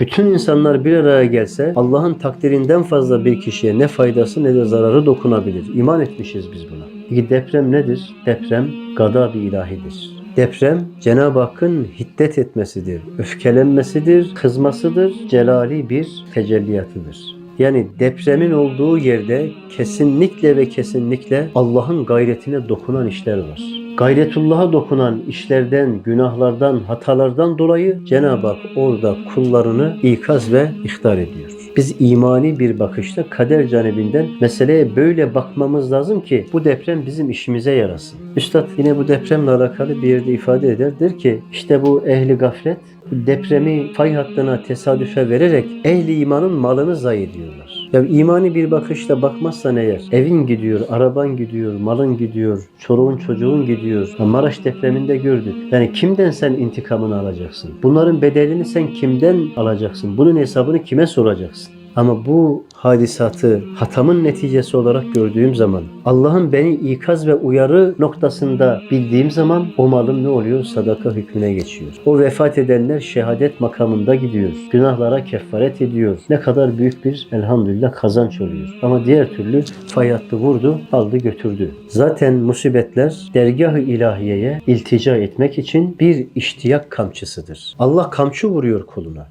Bütün insanlar bir araya gelse Allah'ın takdirinden fazla bir kişiye ne faydası ne de zararı dokunabilir. İman etmişiz biz buna. Peki deprem nedir? Deprem gada bir ilahidir. Deprem Cenab-ı Hakk'ın hiddet etmesidir, öfkelenmesidir, kızmasıdır, celali bir tecelliyatıdır. Yani depremin olduğu yerde kesinlikle ve kesinlikle Allah'ın gayretine dokunan işler var. Gayretullah'a dokunan işlerden, günahlardan, hatalardan dolayı Cenab-ı Hak orada kullarını ikaz ve ihtar ediyor. Biz imani bir bakışta kader canibinden meseleye böyle bakmamız lazım ki bu deprem bizim işimize yarasın. Üstad yine bu depremle alakalı bir yerde ifade eder. Der ki işte bu ehli gaflet depremi fay hattına tesadüfe vererek ehli imanın malını zayi ediyorlar. Ya imani bir bakışla bakmazsan eğer evin gidiyor, araban gidiyor, malın gidiyor, çoluğun çocuğun gidiyor. Maraş depreminde gördük. Yani kimden sen intikamını alacaksın? Bunların bedelini sen kimden alacaksın? Bunun hesabını kime soracaksın? Ama bu hadisatı hatamın neticesi olarak gördüğüm zaman, Allah'ın beni ikaz ve uyarı noktasında bildiğim zaman o malım ne oluyor? Sadaka hükmüne geçiyor. O vefat edenler şehadet makamında gidiyor. Günahlara kefaret ediyor. Ne kadar büyük bir elhamdülillah kazanç oluyor. Ama diğer türlü fay vurdu, aldı götürdü. Zaten musibetler dergah-ı ilahiyeye iltica etmek için bir iştiyak kamçısıdır. Allah kamçı vuruyor kuluna.